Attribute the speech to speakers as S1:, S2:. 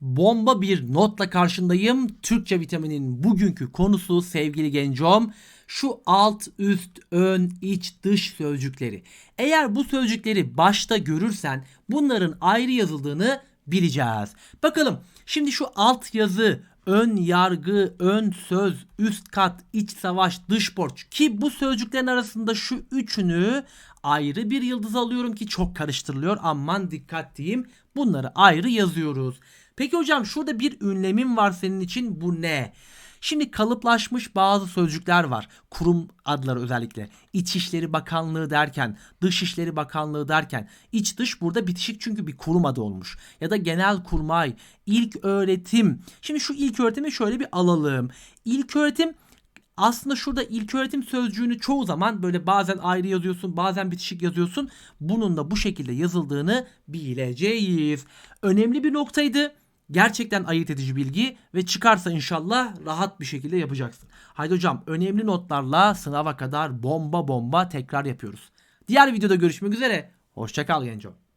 S1: bomba bir notla karşındayım. Türkçe vitaminin bugünkü konusu sevgili gencom şu alt, üst, ön, iç, dış sözcükleri. Eğer bu sözcükleri başta görürsen bunların ayrı yazıldığını bileceğiz. Bakalım şimdi şu alt yazı, ön yargı, ön söz, üst kat, iç savaş, dış borç ki bu sözcüklerin arasında şu üçünü ayrı bir yıldız alıyorum ki çok karıştırılıyor. Aman dikkat diyeyim. Bunları ayrı yazıyoruz. Peki hocam şurada bir ünlemim var senin için bu ne? Şimdi kalıplaşmış bazı sözcükler var. Kurum adları özellikle. İçişleri Bakanlığı derken, Dışişleri Bakanlığı derken, iç dış burada bitişik çünkü bir kurum adı olmuş. Ya da genel kurmay, ilk öğretim. Şimdi şu ilk öğretimi şöyle bir alalım. İlk öğretim aslında şurada ilk öğretim sözcüğünü çoğu zaman böyle bazen ayrı yazıyorsun, bazen bitişik yazıyorsun. Bunun da bu şekilde yazıldığını bileceğiz. Önemli bir noktaydı. Gerçekten ayırt edici bilgi ve çıkarsa inşallah rahat bir şekilde yapacaksın. Haydi hocam önemli notlarla sınava kadar bomba bomba tekrar yapıyoruz. Diğer videoda görüşmek üzere. Hoşçakal genco.